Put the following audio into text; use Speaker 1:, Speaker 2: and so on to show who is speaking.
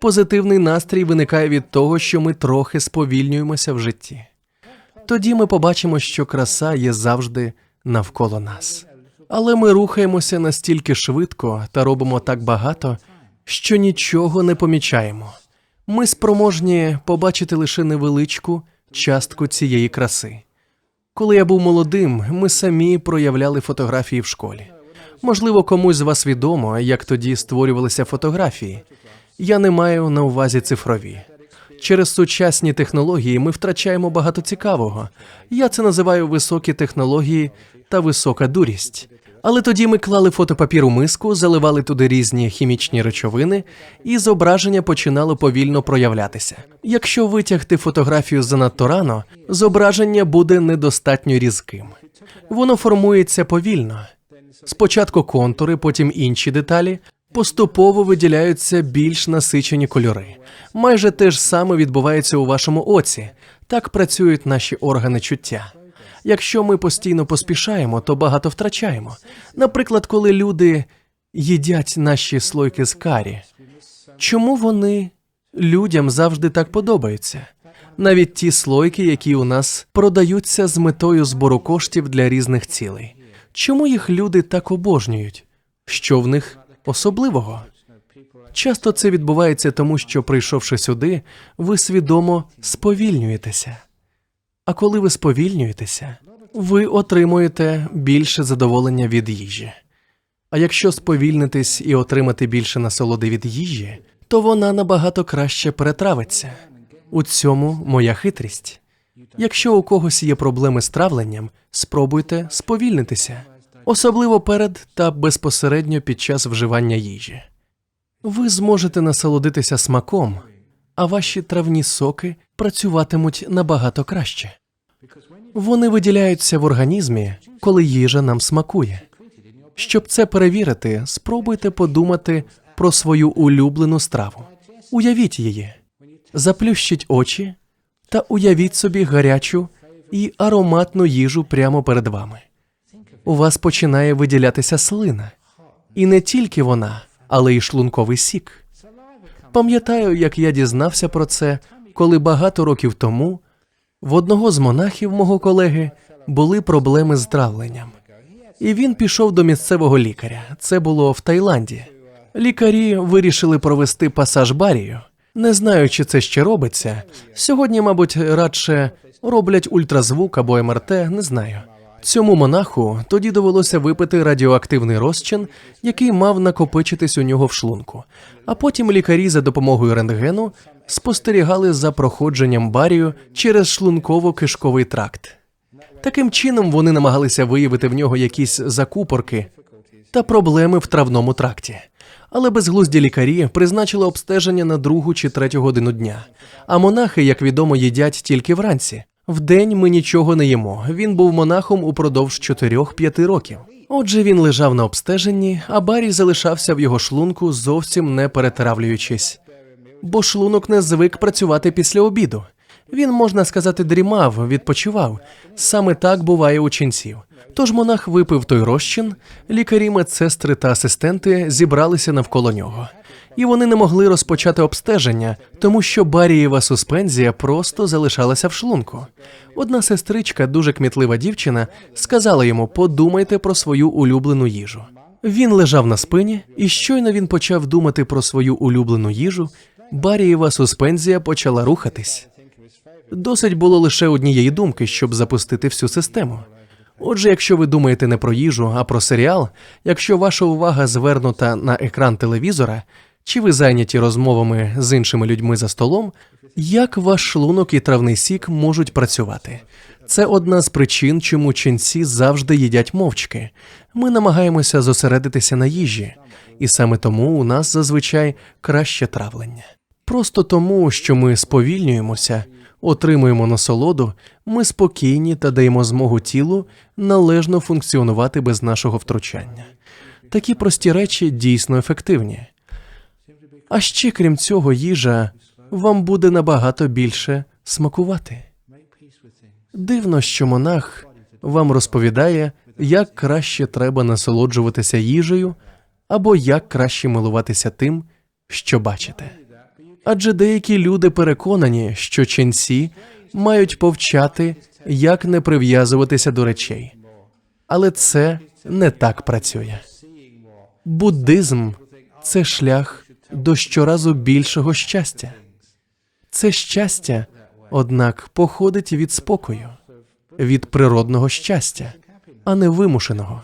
Speaker 1: позитивний настрій виникає від того, що ми трохи сповільнюємося в житті. Тоді ми побачимо, що краса є завжди навколо нас. Але ми рухаємося настільки швидко та робимо так багато, що нічого не помічаємо. Ми спроможні побачити лише невеличку частку цієї краси. Коли я був молодим, ми самі проявляли фотографії в школі. Можливо, комусь з вас відомо, як тоді створювалися фотографії. Я не маю на увазі цифрові. Через сучасні технології ми втрачаємо багато цікавого. Я це називаю високі технології та висока дурість. Але тоді ми клали фотопапір у миску, заливали туди різні хімічні речовини, і зображення починало повільно проявлятися. Якщо витягти фотографію занадто рано, зображення буде недостатньо різким. Воно формується повільно. Спочатку контури, потім інші деталі. Поступово виділяються більш насичені кольори. Майже те ж саме відбувається у вашому оці. Так працюють наші органи чуття. Якщо ми постійно поспішаємо, то багато втрачаємо. Наприклад, коли люди їдять наші слойки з карі, чому вони людям завжди так подобаються? Навіть ті слойки, які у нас продаються з метою збору коштів для різних цілей. Чому їх люди так обожнюють? Що в них особливого? Часто це відбувається тому, що, прийшовши сюди, ви свідомо сповільнюєтеся. А коли ви сповільнюєтеся, ви отримуєте більше задоволення від їжі. А якщо сповільнитись і отримати більше насолоди від їжі, то вона набагато краще перетравиться. У цьому моя хитрість. Якщо у когось є проблеми з травленням, спробуйте сповільнитися, особливо перед та безпосередньо під час вживання їжі. Ви зможете насолодитися смаком, а ваші травні соки працюватимуть набагато краще. Вони виділяються в організмі, коли їжа нам смакує. Щоб це перевірити, спробуйте подумати про свою улюблену страву. Уявіть її, заплющіть очі та уявіть собі гарячу і ароматну їжу прямо перед вами. У вас починає виділятися слина. І не тільки вона, але й шлунковий сік. Пам'ятаю, як я дізнався про це, коли багато років тому в одного з монахів мого колеги були проблеми з травленням. І він пішов до місцевого лікаря. Це було в Таїланді. Лікарі вирішили провести пасаж барію. Не знаю, чи це ще робиться. Сьогодні, мабуть, радше роблять ультразвук або МРТ, не знаю. Цьому монаху тоді довелося випити радіоактивний розчин, який мав накопичитись у нього в шлунку. А потім лікарі за допомогою рентгену спостерігали за проходженням барію через шлунково-кишковий тракт. Таким чином вони намагалися виявити в нього якісь закупорки та проблеми в травному тракті. Але безглузді лікарі призначили обстеження на другу чи третю годину дня. А монахи, як відомо, їдять тільки вранці. Вдень ми нічого не їмо. Він був монахом упродовж 4-5 років. Отже, він лежав на обстеженні, а Барі залишався в його шлунку, зовсім не перетравлюючись. Бо шлунок не звик працювати після обіду. Він, можна сказати, дрімав, відпочивав. Саме так буває у ченців. Тож монах випив той розчин, лікарі, медсестри та асистенти зібралися навколо нього. І вони не могли розпочати обстеження, тому що барієва суспензія просто залишалася в шлунку. Одна сестричка, дуже кмітлива дівчина, сказала йому: подумайте про свою улюблену їжу. Він лежав на спині, і щойно він почав думати про свою улюблену їжу, барієва суспензія почала рухатись. Досить було лише однієї думки, щоб запустити всю систему. Отже, якщо ви думаєте не про їжу, а про серіал, якщо ваша увага звернута на екран телевізора, чи ви зайняті розмовами з іншими людьми за столом, як ваш шлунок і травний сік можуть працювати? Це одна з причин, чому ченці завжди їдять мовчки. Ми намагаємося зосередитися на їжі, і саме тому у нас зазвичай краще травлення. Просто тому, що ми сповільнюємося, отримуємо насолоду, ми спокійні та даємо змогу тілу належно функціонувати без нашого втручання. Такі прості речі дійсно ефективні. А ще крім цього, їжа вам буде набагато більше смакувати. Дивно, що монах вам розповідає, як краще треба насолоджуватися їжею, або як краще милуватися тим, що бачите. Адже деякі люди переконані, що ченці мають повчати, як не прив'язуватися до речей. Але це не так працює. Буддизм це шлях до щоразу більшого щастя. Це щастя, однак, походить від спокою, від природного щастя, а не вимушеного.